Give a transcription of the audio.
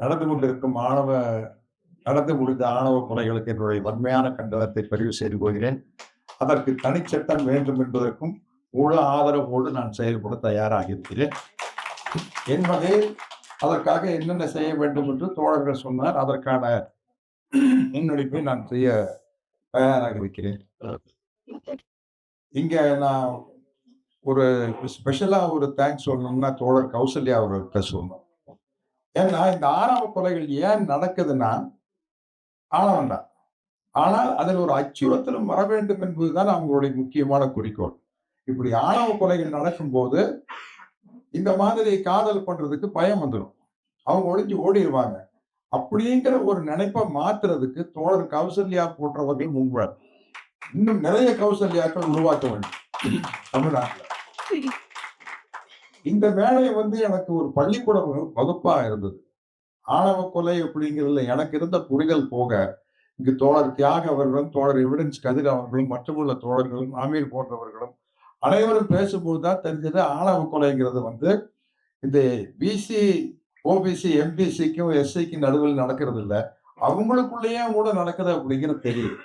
நடந்து கொண்டிருக்கும் ஆணவ நடந்து முடிந்த ஆணவ கொலைகளுக்கு என்னுடைய வன்மையான கண்டனத்தை பதிவு செய்து கொள்கிறேன். அதற்கு தனிச்சட்டம் வேண்டும் என்பதற்கும் முழு ஆதரவோடு நான் செயல்பட தயாராக இருக்கிறேன் என் வகையில் அதற்காக என்னென்ன செய்ய வேண்டும் என்று தோழர்கள் சொன்னார். அதற்கான முன்னெடுப்பை நான் செய்ய தயாராக இருக்கிறேன். இங்க நான் ஒரு ஸ்பெஷலா ஒரு தேங்க்ஸ் சொல்லணும்னா தோழர் கௌசல்யா அவர்கிட்ட சொல்லணும். ஏன்னா இந்த ஆணவ கொலைகள் ஏன் நடக்குதுன்னா ஆணவம் தான் ஆனால் அதில் ஒரு அச்சுறுத்தலும் வர வேண்டும் என்பதுதான் அவங்களுடைய முக்கியமான குறிக்கோள். இப்படி ஆணவ கொலைகள் நடக்கும்போது இந்த மாதிரி காதல் பண்றதுக்கு பயம் வந்துடும். அவங்க ஒழிஞ்சு ஓடிடுவாங்க அப்படிங்கிற ஒரு நினைப்பை மாத்துறதுக்கு தோழர் கௌசல்யா போன்றவர்கள் முன்வர் இன்னும் நிறைய கௌசல்யாக்கள் உருவாக்க வேண்டும். தமிழ்நாட்டில். இந்த வேலையை வந்து எனக்கு ஒரு பள்ளிக்கூடம் வகு- வகுப்பா இருந்தது. ஆணவ கொலை அப்படிங்கிறதுல எனக்கு இருந்த புரிதல் போக இங்கு தோழர் தியாக அவர்களும் தோழர் எவிடன்ஸ் கதிர் அவர்களும் மற்றுமுள்ள தோழர்களும் அமீர் போன்றவர்களும் அனைவரும் பேசும்போது தான் தெரிஞ்சது ஆணவ கொலைங்கிறது வந்து இந்த பிசி ஓபிசி எம்பிசிக்கும் எஸ்சிக்கும் நடுவில் நடக்கிறது இல்லை அவங்களுக்குள்ளேயே கூட நடக்குது அப்படிங்கிறது தெரியும்